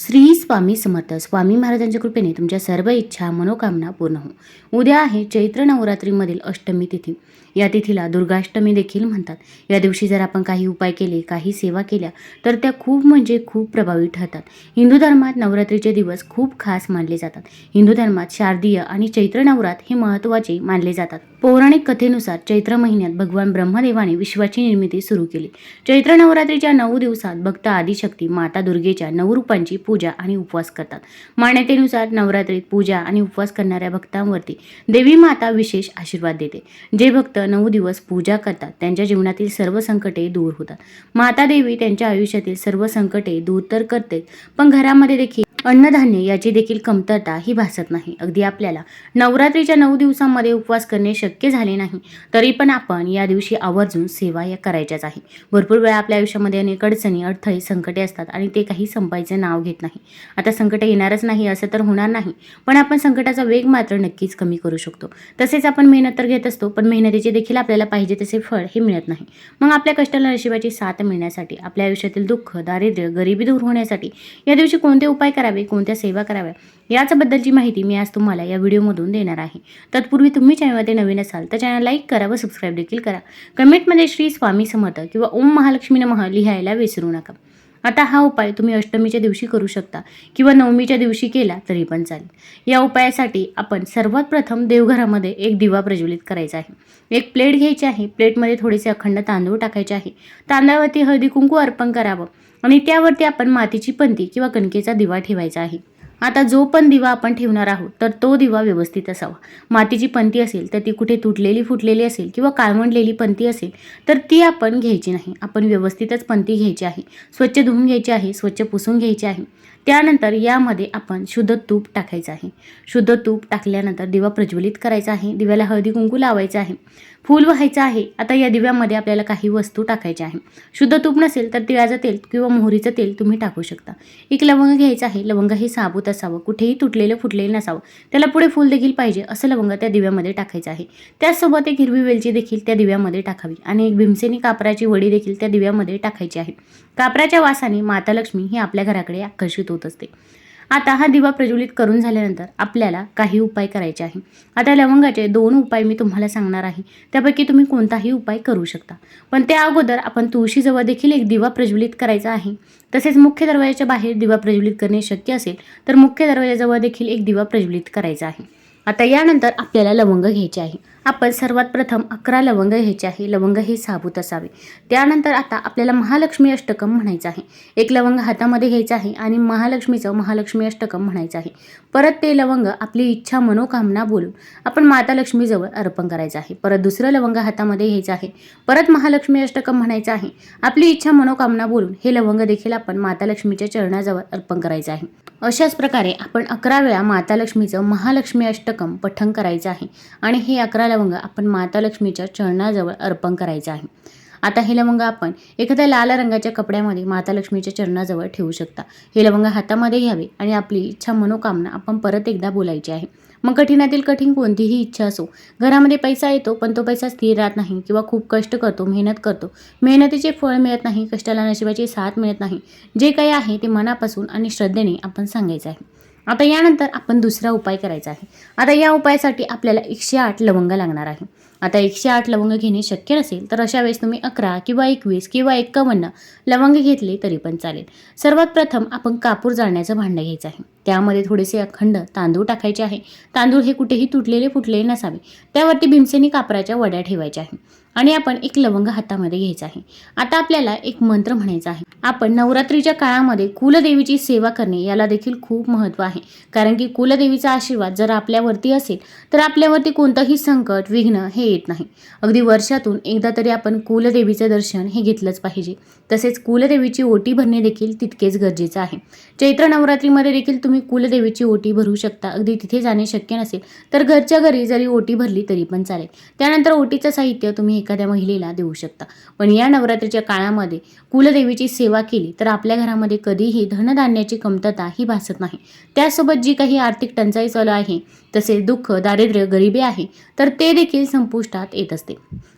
श्री स्वामी समर्थ. स्वामी महाराजांच्या कृपेने तुमच्या सर्व इच्छा मनोकामना पूर्ण हो. उद्या आहे चैत्र नवरात्रीमधील अष्टमी तिथी. या तिथीला दुर्गाष्टमी देखील म्हणतात. या दिवशी जर आपण काही उपाय केले काही सेवा केल्या तर त्या खूप म्हणजे खूप प्रभावी ठरतात. हिंदू धर्मात नवरात्रीचे दिवस खूप खास मानले जातात. हिंदू धर्मात शारदीय आणि चैत्र नवरात हे महत्त्वाचे मानले जातात. पौराणिक कथेनुसार चैत्र महिन्यात भगवान ब्रह्मदेवाने विश्वाची निर्मिती सुरू केली. चैत्र नवरात्रीच्या नऊ दिवसात भक्त आदिशक्ती माता दुर्गेच्या नऊ रूपांची पूजा आणि उपवास करतात. मान्यतेनुसार नवरात्रीत पूजा आणि उपवास करणाऱ्या भक्तांवरती देवी माता विशेष आशीर्वाद देते. जे भक्त नऊ दिवस पूजा करतात त्यांच्या जीवनातील सर्व संकटे दूर होतात. माता देवी त्यांच्या आयुष्यातील सर्व संकटे दूर तर करते पण घरामध्ये देखील अन्नधान्य याची देखील कमतरता ही भासत नाही. अगदी आपल्याला नवरात्रीच्या नऊ दिवसांमध्ये उपवास करणे शक्य झाले नाही तरी पण आपण या दिवशी आवर्जून सेवा या करायच्याच आहे. भरपूर वेळा आपल्या आयुष्यामध्ये अनेक अडचणी अडथळे संकटे असतात आणि ते काही संपायचे नाव घेत नाही. आता संकट येणारच नाही असं तर होणार नाही पण आपण संकटाचा वेग मात्र नक्कीच कमी करू शकतो. तसेच आपण मेहनत तर घेत असतो पण मेहनतीचे देखील आपल्याला पाहिजे तसे फळ हे मिळत नाही. मग आपल्या कष्टाला नशिबाची साथ मिळण्यासाठी आपल्या आयुष्यातील दुःख दारिद्र्य गरिबी दूर होण्यासाठी या दिवशी कोणते उपाय करावे? कोणत्या सेवा कराव्या याचबद्दलची माहिती मी आज तुम्हाला या व्हिडिओमधून देणार आहे. तत्पूर्वी तुम्ही चॅनलमध्ये नवीन असाल तर चॅनल लाईक करा व सबस्क्राईब देखील करा. कमेंटमध्ये श्री स्वामी समर्थ किंवा ओम महालक्ष्मी नमः लिहायला विसरू नका. आता हा उपाय तुम्ही अष्टमीच्या दिवशी करू शकता किंवा नवमीच्या दिवशी केला तरी पण चालेल. या उपायासाठी आपण सर्वात प्रथम देवघरामध्ये एक दिवा प्रज्वलित करायचा आहे. एक प्लेट घ्यायची आहे. प्लेटमध्ये थोडेसे अखंड तांदूळ टाकायचे आहे. तांदळावरती हळदी कुंकू अर्पण करावं आणि त्यावरती आपण मातीची पंती किंवा कणकेचा दिवा ठेवायचा आहे. आता जो पण दिवा आपण ठेवणार आहोत तर तो दिवा व्यवस्थित असावा. मातीची पंती असेल तर ती कुठे तुटलेली फुटलेली असेल किंवा काळवंडलेली पंती असेल तर ती आपण घ्यायची नाही. आपण व्यवस्थितच पंती घ्यायची आहे. स्वच्छ धुवून घ्यायची आहे स्वच्छ पुसून घ्यायची आहे. त्यानंतर यामध्ये आपण शुद्ध तूप टाकायचं आहे. शुद्ध तूप टाकल्यानंतर दिवा प्रज्वलित करायचा आहे. दिव्याला हळदी कुंकू लावायचं आहे. फूल व्हायचं आहे. आता या दिव्यामध्ये आपल्याला काही वस्तू टाकायच्या आहे शुद्ध तूप नसेल तर तिळाचं तेल किंवा मोहरीचं तेल तुम्ही टाकू शकता. एक लवंग घ्यायचं आहे. लवंग हे साबूत असावं. कुठेही तुटलेलं फुटलेलं नसावं. त्याला पुढे फूल देखील पाहिजे. असं लवंग त्या दिव्यामध्ये टाकायचं आहे. त्याचसोबत एक हिरवी वेलची देखील त्या दिव्यामध्ये टाकावी. आणि एक भीमसेनी कापराची वडी देखील त्या दिव्यामध्ये टाकायची आहे. कापराच्या वासाने माता लक्ष्मी ही आपल्या घराकडे आकर्षित होत असते. आता हा दिवा प्रज्वलित करून झाल्यानंतर आपल्याला काही उपाय करायचे आहे. आता लवंगाचे दोन उपाय मी तुम्हाला सांगणार आहे. त्यापैकी तुम्ही कोणताही उपाय करू शकता. पण त्या अगोदर आपण तुळशीजवळ देखील एक दिवा प्रज्वलित करायचा आहे. तसेच मुख्य दरवाजाच्या बाहेर दिवा प्रज्वलित करणे शक्य असेल तर मुख्य दरवाजाजवळ देखील एक दिवा प्रज्वलित करायचा आहे. आता यानंतर आपल्याला लवंग घ्यायचे आहे. आपण सर्वात प्रथम अकरा लवंग घ्यायचे आहे. लवंग हे साबूत असावे. त्यानंतर आता आपल्याला महालक्ष्मी अष्टकम म्हणायचं आहे. एक लवंग हातामध्ये घ्यायचं आहे आणि महालक्ष्मीचं महालक्ष्मी अष्टकम म्हणायचं आहे. परत ते लवंग आपली इच्छा मनोकामना बोलून आपण माता लक्ष्मीजवळ अर्पण करायचं आहे. परत दुसरं लवंग हातामध्ये घ्यायचं आहे. परत महालक्ष्मी अष्टकम म्हणायचं आहे. आपली इच्छा मनोकामना बोलून हे लवंग देखील आपण माता लक्ष्मीच्या चरणाजवळ अर्पण करायचं आहे. अशाच प्रकारे आपण अकरा वेळा माता लक्ष्मीचं महालक्ष्मी अष्टकम पठण करायचं आहे. आणि हे अकरा लवंग आपण माता लक्ष्मीच्या चरणाजवळ अर्पण करायचं आहे. आता हे लवंग आपण एखाद्या लाल रंगाच्या कपड्यामध्ये माता लक्ष्मीच्या चरणाजवळ ठेवू शकता. हे लवंग हातामध्ये घ्यावे आणि आपली इच्छा मनोकामना आपण परत एकदा बोलायची आहे. मग कठीणातील कठीण कोणतीही इच्छा असो घरामध्ये पैसा येतो पण तो पैसा स्थिर राहत नाही किंवा खूप कष्ट करतो मेहनत करतो. मेहनतीचे फळ मिळत नाही कष्टाला नशिबाची साथ मिळत नाही. जे काही आहे ते मनापासून आणि श्रद्धेने आपण सांगायचं आहे. आता यानंतर आपण दुसरा उपाय करायचा आहे. आता या उपायासाठी आपल्याला एकशे आठ लवंग लागणार आहे. आता एकशे आठ लवंग घेणे शक्य नसेल तर अशा वेळेस तुम्ही अकरा किंवा एकवीस किंवा एक्कावन्न लवंग घेतले तरी पण चालेल. सर्वात प्रथम आपण कापूर जाळण्याचं भांडं घ्यायचं आहे. त्यामध्ये थोडेसे अखंड तांदूळ टाकायचे आहे. तांदूळ हे कुठेही तुटलेले फुटलेले नसावे. त्यावरती भीमसेनी कापराच्या वड्या ठेवायच्या आहे. आणि आपण एक लवंग हातामध्ये घ्यायचा आहे. आता आपल्याला एक मंत्र म्हणायचा आहे. आपण नवरात्रीच्या काळामध्ये कुलदेवीची सेवा करणे याला देखील खूप महत्त्व आहे. कारण की कुलदेवीचा आशीर्वाद जर आपल्यावरती असेल तर आपल्यावरती कोणतंही संकट विघ्न हे येत नाही. अगदी वर्षातून एकदा तरी आपण कुलदेवीचं दर्शन हे घेतलंच पाहिजे. तसेच कुलदेवीची ओटी भरणे देखील तितकेच गरजेचं आहे. चैत्र नवरात्रीमध्ये देखील तुम्ही कुलदेवीची ओटी भरू शकता. अगदी तिथे जाणे शक्य नसेल तर घरच्या घरी जरी ओटी भरली तरी पण चालेल. त्यानंतर ओटीचं साहित्य तुम्ही एखाद्या महिलेला देऊ शकता. पण या नवरात्रीच्या काळामध्ये कुलदेवीची सेवा केली तर आपल्या घरामध्ये कधीही धनधान्याची कमतरता ही भासत नाही. त्यासोबत जी काही आर्थिक टंचाई चालू आहे तसेच दुःख दारिद्र्य गरिबी आहे तर ते देखील संपुष्टात येत असते.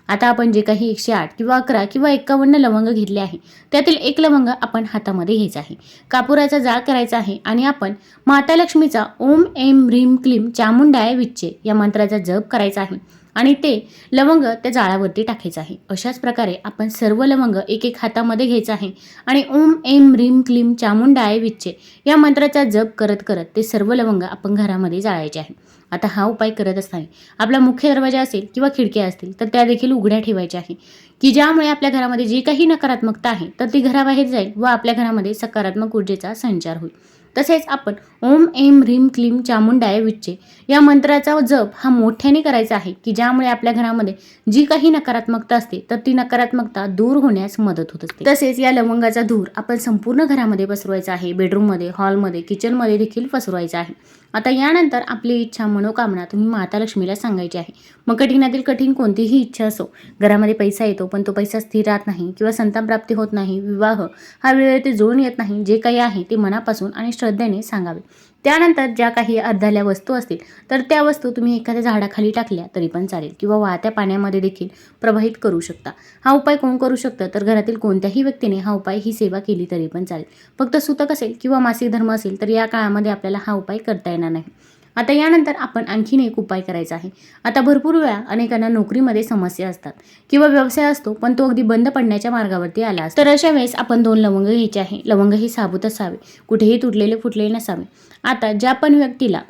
आता आपण जे काही एकशे आठ किंवा अकरा किंवा एकावन्न लवंग घेतले आहे त्यातील एक लवंग आपण हातामध्ये घ्यायचा आहे. कापुराचा जाळ करायचा आहे आणि आपण माता लक्ष्मीचा ओम एम ह्रीम क्लीम चामुंडाय विच्चे या मंत्राचा जप करायचा आहे. आणि ते लवंग त्या जाळावरती टाकायचं आहे. अशाच प्रकारे आपण सर्व लवंग एक एक हातामध्ये घ्यायचं आहे आणि ओम एम रीम क्लीम चामुंडाय विच्चे या मंत्राचा जप करत करत ते सर्व लवंग आपण घरामध्ये जाळायचे आहे. आता हा उपाय करत असताना आपला मुख्य दरवाजा असेल किंवा खिडक्या असतील तर त्या देखील उघड्या ठेवायच्या आहे. की ज्यामुळे आपल्या घरामध्ये जी काही नकारात्मकता आहे तर ती घराबाहेर जाईल व आपल्या घरामध्ये सकारात्मक ऊर्जेचा संचार होईल. तसेच आपण ओम एम ह्रीम क्लीम चामुंडाय विच्चे या मंत्राचा जप हा मोठ्याने करायचा आहे की ज्यामुळे आपल्या घरामध्ये जी काही नकारात्मकता असते तर ती नकारात्मकता दूर होण्यास मदत होत असते. तसेच या लवंगाचा धूर आपण संपूर्ण घरामध्ये पसरवायचा आहे बेडरूममध्ये हॉलमध्ये किचनमध्ये देखील पसरवायचा आहे. आता यानंतर आपली इच्छा मनोकामना तुम्ही माता लक्ष्मीला सांगायची आहे. मग कठीणातील कठीण कोणतीही इच्छा असो घरामध्ये पैसा येतो पण तो पैसा स्थिर राहत नाही किंवा संतान प्राप्ती होत नाही विवाह हा वेळेत जुळून येत नाही जे काही आहे ते मनापासून आणि श्रद्धेने सांगावे. त्यानंतर ज्या काही अर्धाल्या वस्तू असतील तर त्या वस्तू तुम्ही एखाद्या झाडाखाली टाकल्या तरी पण चालेल किंवा वाहत्या पाण्यामध्ये देखील प्रवाहित करू शकता. हा उपाय कोण करू शकतं? तर घरातील कोणत्याही व्यक्तीने हा उपाय ही सेवा केली तरी पण चालेल. फक्त सुतक असेल किंवा मासिक धर्म असेल तर या काळामध्ये आपल्याला हा उपाय करता येणार नाही. आता यानंतर आपण आणखीन एक उपाय करायचा आहे. आता भरपूर वेळा अनेकांना नोकरीमध्ये समस्या असतात किंवा व्यवसाय असतो पण तो अगदी बंद पडण्याच्या मार्गावरती आला असतो. तर अशा वेळेस आपण दोन लवंग घ्यायचे आहे. लवंग हे साबूत असावे कुठेही तुटलेले फुटलेले नसावे. आता ज्या पण व्यक्तीला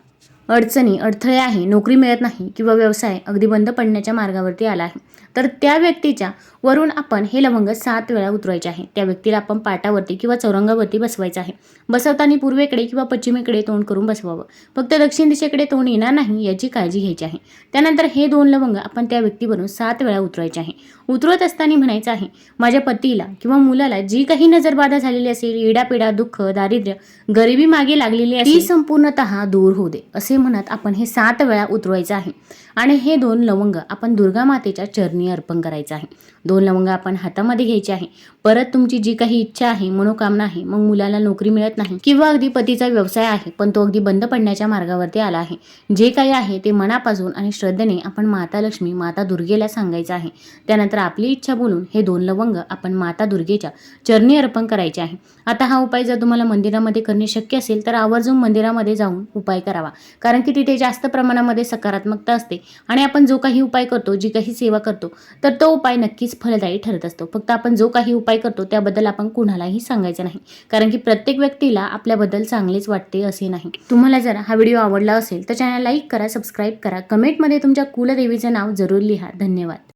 अडचणी अडथळे आहे नोकरी मिळत नाही किंवा व्यवसाय अगदी बंद पडण्याच्या मार्गावरती आला आहे तर त्या व्यक्तीच्या वरून आपण हे लवंग सात वेळा उतरवायचे आहे. त्या व्यक्तीला आपण पाटावरती किंवा चौरंगावरती बसवायचं आहे. बसवताना पूर्वेकडे किंवा पश्चिमेकडे तोंड करून बसवावं. फक्त दक्षिण दिशेकडे तोंड येणार नाही याची काळजी घ्यायची आहे. त्यानंतर हे दोन लवंग आपण त्या व्यक्तीवरून सात वेळा उतरवायचे आहे. उतरवत असताना म्हणायचं आहे माझ्या पतीला किंवा मुलाला जी काही नजरबाधा झालेली असेल इडापिडा दुःख दारिद्र्य गरिबी मागे लागलेली असेल ती संपूर्णतः दूर होऊ दे. असे म्हणत आपण हे सात वेळा उतरवायचं आहे. आणि हे दोन लवंग आपण दुर्गा मातेच्या चरणी अर्पण करायचं आहे. दोन लवंग आपण हातामध्ये घ्यायचे आहे. परत तुमची जी काही इच्छा आहे मनोकामना आहे मग मुलाला नोकरी मिळत नाही किंवा अगदी पतीचा व्यवसाय आहे पण तो अगदी बंद पडण्याच्या मार्गावरती आला आहे. जे काही आहे ते मनापासून आणि श्रद्धेने आपण माता लक्ष्मी माता दुर्गेला सांगायचं आहे. त्यानंतर आपली इच्छा बोलून हे दोन लवंग आपण माता दुर्गेच्या चरणी अर्पण करायचे आहे. आता हा उपाय जर तुम्हाला मंदिरामध्ये करणे शक्य असेल तर आवर्जून मंदिरामध्ये जाऊन उपाय करावा. कारण की तिथे जास्त प्रमाणामध्ये सकारात्मकता असते. आणि आपण जो काही उपाय करतो जी काही सेवा करतो तर तो उपाय नक्कीच फलदायी ठरत असतो. फक्त आपण जो काही उपाय करतो त्याबद्दल आपण कुणालाही सांगायचं नाही. कारण की प्रत्येक व्यक्तीला आपल्याबद्दल चांगलेच वाटते असे नाही. तुम्हाला जर हा व्हिडिओ आवडला असेल तर चॅनल लाईक करा सबस्क्राईब करा. कमेंटमध्ये तुमच्या कुलदेवीचं नाव जरूर लिहा. धन्यवाद.